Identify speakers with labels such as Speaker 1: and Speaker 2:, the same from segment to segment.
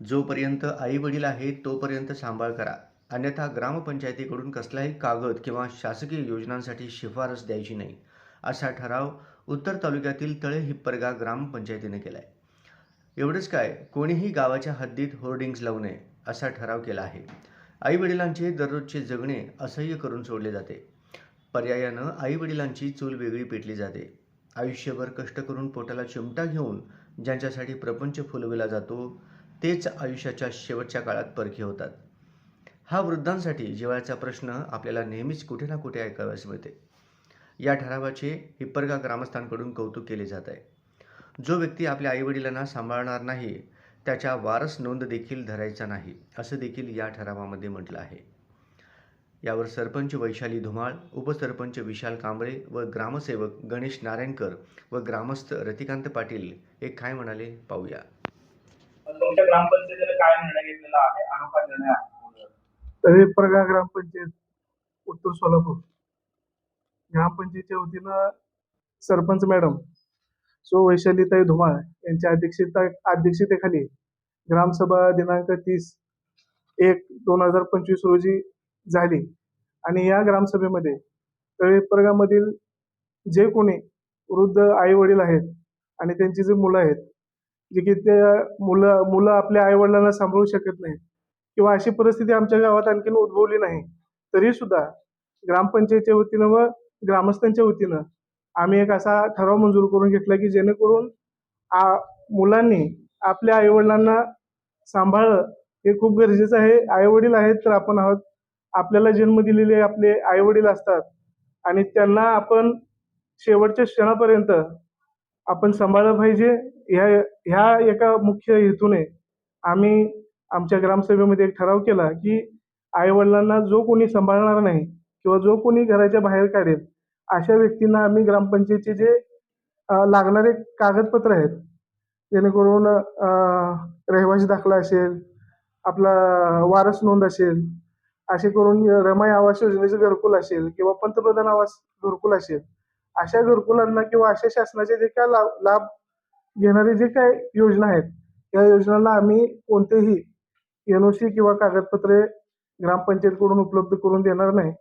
Speaker 1: जोपर्यंत आई वडील आहेत तोपर्यंत सांभाळ करा. अन्यथा ग्रामपंचायतीकडून कसलाही कागद किंवा शासकीय योजनांसाठी शिफारस द्यायची नाही असा ठराव उत्तर तालुक्यातील तळे हिप्परगा ग्रामपंचायतीने केला आहे एवढंच काय कोणीही गावाच्या हद्दीत होर्डिंग्ज लावू नये असा ठराव केला आहे. आई वडिलांचे दररोजचे जगणे असह्य करून सोडले जाते. पर्यायानं आई वडिलांची चूल वेगळी पेटली जाते. आयुष्यभर कष्ट करून पोटाला चिमटा घेऊन ज्यांच्यासाठी प्रपंच फुलविला जातो तेच आयुष्याच्या शेवटच्या काळात परखी होतात. हा वृद्धांसाठी जिव्हाळ्याचा प्रश्न आपल्याला नेहमीच कुठे ना कुठे ऐकाव्यास मिळते. या ठरावाचे हिप्परगा ग्रामस्थांकडून कौतुक केले जात आहे. जो व्यक्ती आपल्या आईवडिलांना सांभाळणार नाही त्याच्या वारस नोंद देखील धरायचा नाही असं देखील या ठरावामध्ये म्हटलं आहे. यावर सरपंच वैशाली धुमाळ उपसरपंच विशाल कांबळे व ग्रामसेवक गणेश नारायणकर व ग्रामस्थ रतिकांत पाटील हे काय म्हणाले पाहूया.
Speaker 2: तुमच्या ग्रामपंचायतीने काय निर्णय घेतलेला आहे? अनोखा निर्णय आहे.
Speaker 3: प्रगा ग्रामपंचायत उत्तर सोलापूर. ग्रामपंचायतीच्या वतीनं सरपंच मॅडम सो वैशालीताई धुमाळ यांच्या अध्यक्षता अध्यक्षतेखाली ग्रामसभा दिनांक तीस एक दोन हजार पंचवीस रोजी झाली. आणि या ग्रामसभेमध्ये तळेपरगामधील जे कोणी वृद्ध आई वडील आहेत आणि त्यांची जी मुलं आहेत जे की ते मुलं मुलं आपल्या आई वडिलांना सांभाळू शकत नाही. किंवा अशी परिस्थिती आमच्या गावात आणखीन उद्भवली नाही. तरी सुद्धा ग्रामपंचायतीच्या वतीनं व ग्रामस्थांच्या वतीनं आम्ही एक असा ठराव मंजूर करून घेतला की जेणेकरून आ मुलांनी आपल्या आईवडिलांना सांभाळणं हे खूप गरजेचं आहे. आईवडील आहेत तर आपण आहोत. आपल्याला जन्म दिलेले आपले आईवडील असतात. आणि त्यांना आपण शेवटच्या क्षणापर्यंत आपण सांभाळलं पाहिजे. ह्या ह्या एका मुख्य हेतूने आम्ही आमच्या ग्रामसभेमध्ये एक ठराव केला की आईवडिलांना जो कोणी सांभाळणार नाही किंवा जो कोणी घराच्या बाहेर काढेल अशा व्यक्तींना आम्ही ग्रामपंचायतीचे जे लागणारे कागदपत्र आहेत जेणेकरून रहिवासी दाखला असेल आपला वारस नोंद असेल असे करून रमाई आवास योजनेचं घरकुल असेल किंवा पंतप्रधान आवास घरकुल असेल अशा घरकुलांना किंवा अशा शासनाचे जे काय लाभ लाभ घेणारी जे काय योजना आहेत या योजनांना आम्ही कोणतेही एन ओ सी किंवा कागदपत्रे ग्रामपंचायतकडून उपलब्ध करून देणार नाही.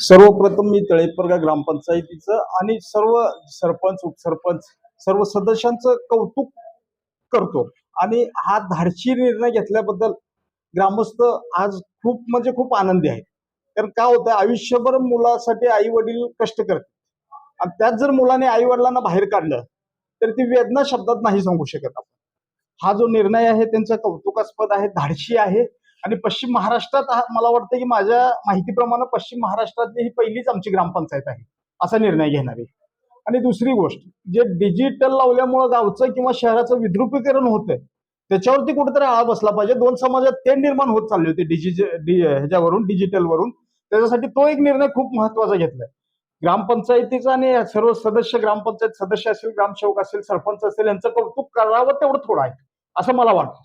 Speaker 4: सर्वप्रथम मी तळेपरगा ग्रामपंचायतीचं आणि सर्व सरपंच उपसरपंच सर्व सदस्यांचं कौतुक करतो. आणि हा धाडशी निर्णय घेतल्याबद्दल ग्रामस्थ आज खूप म्हणजे खूप आनंदी आहेत. कारण का होतं आयुष्यभर मुलासाठी आई वडील कष्ट करतात. आणि त्यात जर मुलाने आई वडिलांना बाहेर काढलं तर ती वेदना शब्दात नाही सांगू शकत आपण. हा जो निर्णय आहे त्यांचा कौतुकास्पद आहे धाडशी आहे. आणि पश्चिम महाराष्ट्रात हा- मला वाटतं की माझ्या माहितीप्रमाणे पश्चिम महाराष्ट्रातली ही पहिलीच आमची ग्रामपंचायत आहे असा निर्णय घेणारी. आणि दुसरी गोष्ट जे डिजिटल लावल्यामुळं गावचं किंवा शहराचं विद्रुपीकरण होतंय त्याच्यावरती कुठेतरी आळा बसला पाहिजे. दोन समाजात ते निर्माण होत चालले होते डिजिज डि ह्याच्यावरून डिजिटलवरून. त्याच्यासाठी तो एक निर्णय खूप महत्त्वाचा घेतलाय. ग्रामपंचायतीचा आणि सर्व सदस्य ग्रामपंचायत सदस्य असेल ग्रामसेवक असेल सरपंच असेल यांचं कौतुक करावं तेवढं थोडं आहे असं मला वाटतं.